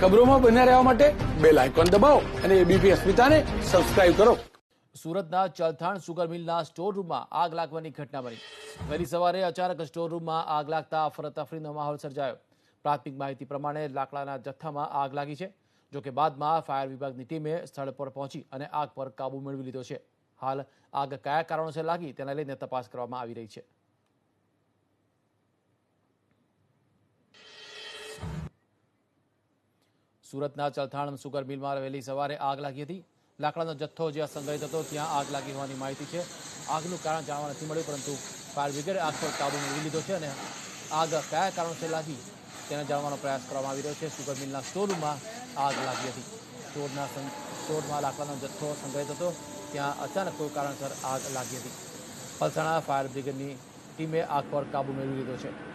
ખબરોમાં બન્યા રહેવા માટે બેલ આઇકોન દબાવો અને એબીપી અસ્મિતાને સબસ્ક્રાઇબ કરો. સુરતના ચલથાણ સુગર મિલના સ્ટોર રૂમમાં આગ લાગવાની ઘટના બની. વહેલી સવારે અચાનક સ્ટોર રૂમમાં આગ લાગતા અફરતફરીનો માહોલ સર્જાયો. પ્રાથમિક માહિતી પ્રમાણે લાકડાના જથ્થામાં આગ લાગી છે જોકે બાદમાં ફાયર વિભાગની ટીમે સ્થળ પર પહોંચી અને આગ પર કાબુ મેળવી લીધો છે. હાલ આગ કયા કારણોસર લાગી તેના લઈને તપાસ કરવામાં આવી રહી છે. સુરતના ચલથાણ સુગર મિલમાં વહેલી સવારે આગ લાગી હતી. લાકડાનો જથ્થો જ્યાં સંગ્રહિત હતો, ત્યાં આગ લાગી હોવાની માહિતી છે. આગનું કારણ જાણવા નથી મળ્યું, પરંતુ ફાયર બ્રિગેડે આગ પર કાબુ મેળવી લીધો છે અને આગ કયા કારણોસર લાગી તેને જાણવાનો પ્રયાસ કરવામાં આવી રહ્યો છે. સુગર મિલના સ્ટોરરૂમમાં આગ લાગી હતી. સં- સ્ટોરમાં લાકડાનો જથ્થો સંગ્રહિત હતો. ત્યાં અચાનક કોઈ કારણસર આગ લાગી હતી. પલસાણા ફાયર બ્રિગેડની ટીમે આગ પર કાબુ મેળવી લીધો છે.